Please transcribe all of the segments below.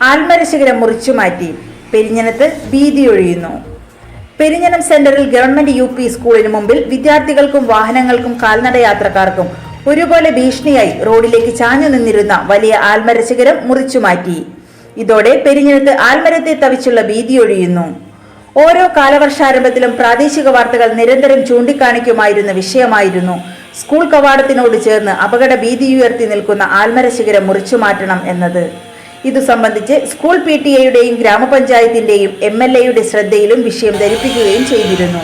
ആൽമരശിഖരം മുറിച്ചുമാറ്റി പെരിഞ്ഞനത്ത് ഭീതിയൊഴിയുന്നു പെരിഞ്ഞനം സെന്ററിൽ government U P സ്കൂളിന് മുമ്പിൽ വിദ്യാർത്ഥികൾക്കും വാഹനങ്ങൾക്കും കാൽനടയാത്രക്കാർക്കും ഒരുപോലെ ഭീഷണിയായി റോഡിലേക്ക് ചാഞ്ഞു നിന്നിരുന്ന വലിയ ആൽമരശിഖരം മുറിച്ചുമാറ്റി ഇതോടെ പെരിഞ്ഞനത്ത് ആൽമരത്തെ തവിച്ചുള്ള ഭീതി ഒഴിയുന്നു. ഓരോ കാലവർഷാരംഭത്തിലും പ്രാദേശിക വാർത്തകൾ നിരന്തരം ചൂണ്ടിക്കാണിക്കുമായിരുന്ന വിഷയമായിരുന്നു സ്കൂൾ കവാടത്തിനോട് ചേർന്ന് അപകട ഭീതിയുയർത്തി നിൽക്കുന്ന ആൽമരശിഖരം മുറിച്ചു മാറ്റണം എന്നത്. ഇതു സംബന്ധിച്ച് സ്കൂൾ പി ടി എയുടെയും ഗ്രാമപഞ്ചായത്തിന്റെയും എം എൽ എയുടെ ശ്രദ്ധയിലും വിഷയം ധരിപ്പിക്കുകയും ചെയ്തിരുന്നു.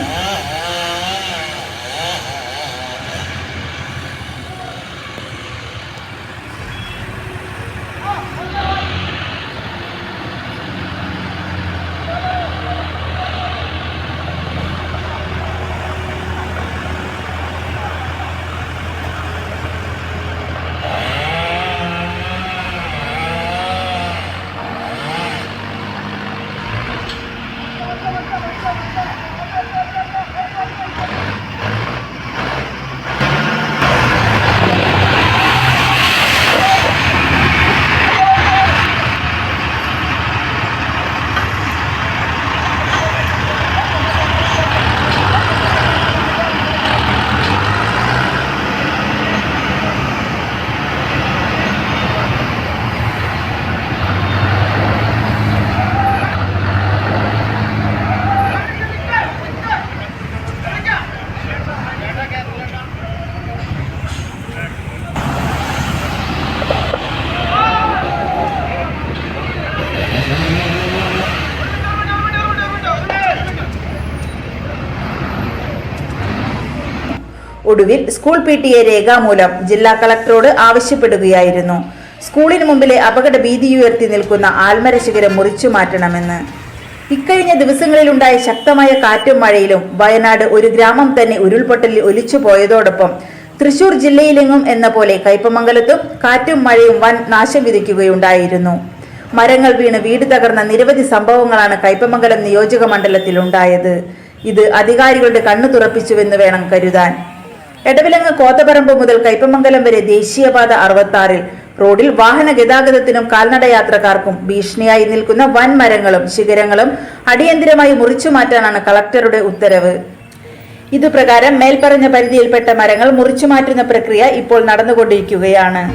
ഒടുവിൽ സ്കൂൾ പി ടി എ രേഖാമൂലം ജില്ലാ കളക്ടറോട് ആവശ്യപ്പെടുകയായിരുന്നു. സ്കൂളിന് മുമ്പിലെ അപകട ഭീതിയുയർത്തി നിൽക്കുന്ന ആൽമരശിഖരം മുറിച്ചു മാറ്റണമെന്ന്. ഇക്കഴിഞ്ഞ ദിവസങ്ങളിലുണ്ടായ ശക്തമായ കാറ്റും മഴയിലും വയനാട് ഒരു ഗ്രാമം തന്നെ ഉരുൾപൊട്ടലിൽ ഒലിച്ചു പോയതോടൊപ്പം തൃശൂർ ജില്ലയിലെങ്ങും എന്ന പോലെ കയ്പമംഗലത്തും കാറ്റും മഴയും വൻ നാശം വിതയ്ക്കുകയുണ്ടായിരുന്നു. മരങ്ങൾ വീണ് വീട് തകർന്ന നിരവധി സംഭവങ്ങളാണ് കയ്പമംഗലം നിയോജക മണ്ഡലത്തിൽ ഉണ്ടായത് ഇത് അധികാരികളുടെ കണ്ണു തുറപ്പിച്ചുവെന്ന് വേണം കരുതാൻ. എടവിലങ്ങ് കോത്തപറമ്പ് മുതൽ കൈപ്പമംഗലം വരെ ദേശീയപാത അറുപത്താറിൽ റോഡിൽ വാഹന ഗതാഗതത്തിനും കാൽനടയാത്രക്കാർക്കും ഭീഷണിയായി നിൽക്കുന്ന വൻ മരങ്ങളും ശിഖരങ്ങളും അടിയന്തിരമായി മുറിച്ചു മാറ്റാനാണ് കളക്ടറുടെ ഉത്തരവ് ഇതുപ്രകാരം മേൽപ്പറഞ്ഞ പരിധിയിൽപ്പെട്ട മരങ്ങൾ മുറിച്ചു മാറ്റുന്ന പ്രക്രിയ ഇപ്പോൾ നടന്നുകൊണ്ടിരിക്കുകയാണ്